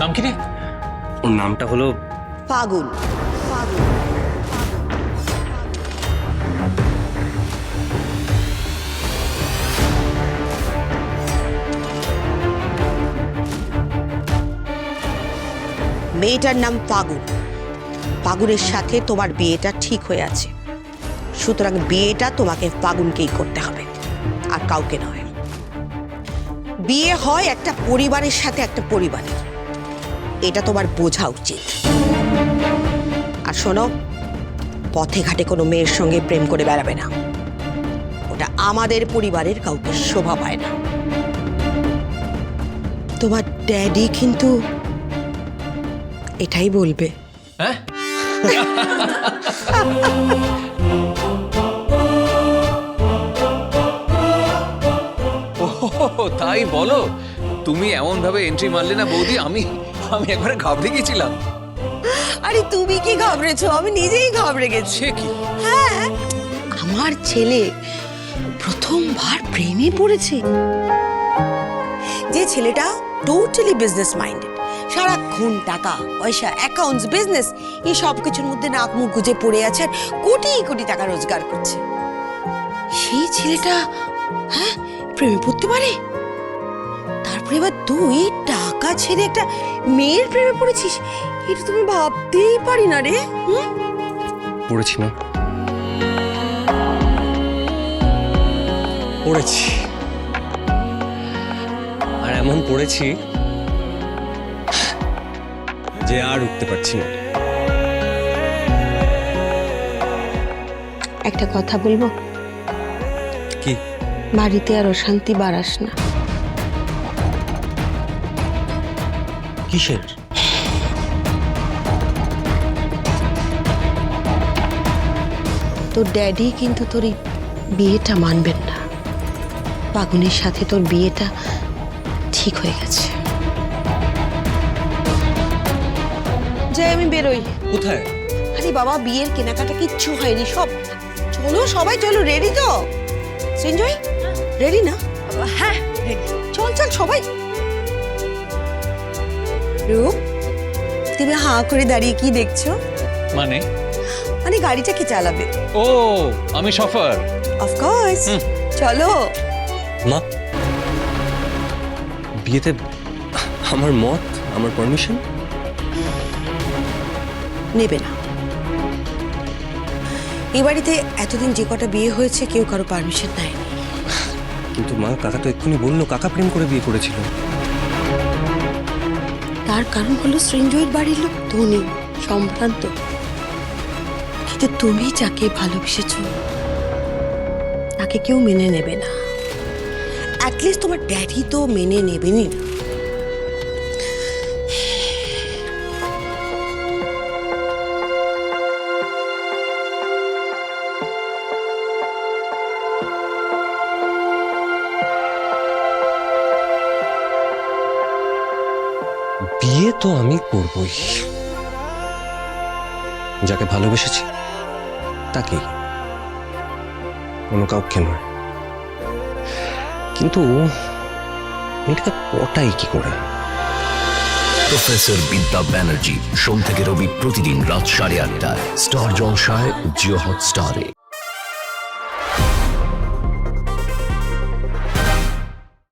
নাম কি রে? ওর নামটা হলো ফাগুন ফাগুন মেয়েটার নাম ফাগুন ফাগুনের সাথে তোমার বিয়েটা ঠিক হয়ে আছে। সুতরাং বিয়েটা তোমাকে ফাগুনকেই করতে হবে আর কাউকে নয়। বিয়ে হয় একটা পরিবারের সাথে একটা পরিবারের। এটা তোমার বোঝা উচিত। আর শোনো, পথে ঘাটে কোনো মেয়ের সঙ্গে প্রেম করে বেড়াবে না। ওটা আমাদের পরিবারের কাউকে শোভা পায় না। তোমার ড্যাডি কিন্তু এটাই বলবে। হ্যাঁ? তাই বলো। তুমি এমন ভাবে এন্ট্রি মারলে না বৌদি, আমি আমি একবারে ঘাবড়ে গেছিলাম। আরে তুমি কি ঘাবড়েছো? আমি নিজেই ঘাবড়ে গেছি। সে কি? হ্যাঁ আমার ছেলে প্রথমবার প্রেমে পড়েছে। যে ছেলেটা টোটালি বিজনেস মাইন্ডেড সারাক্ষণ টাকা পয়সা অ্যাকাউন্টস বিজনেস এই সব কিছুর মধ্যে নাক মুখ গুজে পড়ে আছে আর কোটি কোটি টাকা রোজগার করছে। সেই ছেলেটা হ্যাঁ প্রেমে পড়তে পারে? তারপরে এবার তুই টাকা ছেড়ে একটা মেয়ের প্রেমে পড়েছিস? এটা তুমি ভাবতেই পারি না রে। পড়েছি না পড়েছি। আর এমন পড়েছি যে আর উঠতে পারছি না। একটা কথা বলব? কি? বাড়িতে আর অশান্তি বাড়াস না। কিসের? তোর ড্যাডি কিন্তু তোর এই বিয়েটা মানবেন না। বাগুনের সাথে তোর বিয়েটা ঠিক হয়ে গেছে। যাই আমি বেরোই। কোথায়? আরে বাবা বিয়ের কেনাকাটা কিচ্ছু হয়নি সব চলো সবাই চলো রেডি তো? সঞ্জয় রেডি না? হ্যাঁ রেডি চল চল সবাই। রূপ তুমি হাঁ করে দাঁড়িয়ে কি দেখছ? মানে? মানে গাড়িটা কি চালাবে? ও আমি সফর অফকোর্স চলো। মা বিয়েতে আমার মত আমার পারমিশন নেবে না। এই বাড়িতে এতদিন যে কটা বিয়ে হয়েছে কেউ কারও পারমিশন নেয়নি। কিন্তু মা কাকা তো এক্ষুনি বলল কাকা প্রেম করে বিয়ে করেছিল। তার কারণ হলো সৃঞ্জয়ের বাড়ির লোক ধনী, সম্ভ্রান্ত। কিন্তু তুমি যাকে ভালোবেসেছ, তাকে কেউ মেনে নেবে না। অ্যাটলিস্ট তোমার ড্যাডি তো মেনে নেবেনই না। বিয়ে তো আমি করবই। যাকে ভালোবেসেছি, তাকেই। অন্য কাউকে নয়। কিন্তু মেয়েটাকে পটাই কি করে? প্রফেসর বিদ্যা ব্যানার্জি, সোম থেকে রবি প্রতিদিন রাত সাড়ে আটটায়। স্টার জলসায়, জিও হটস্টারে।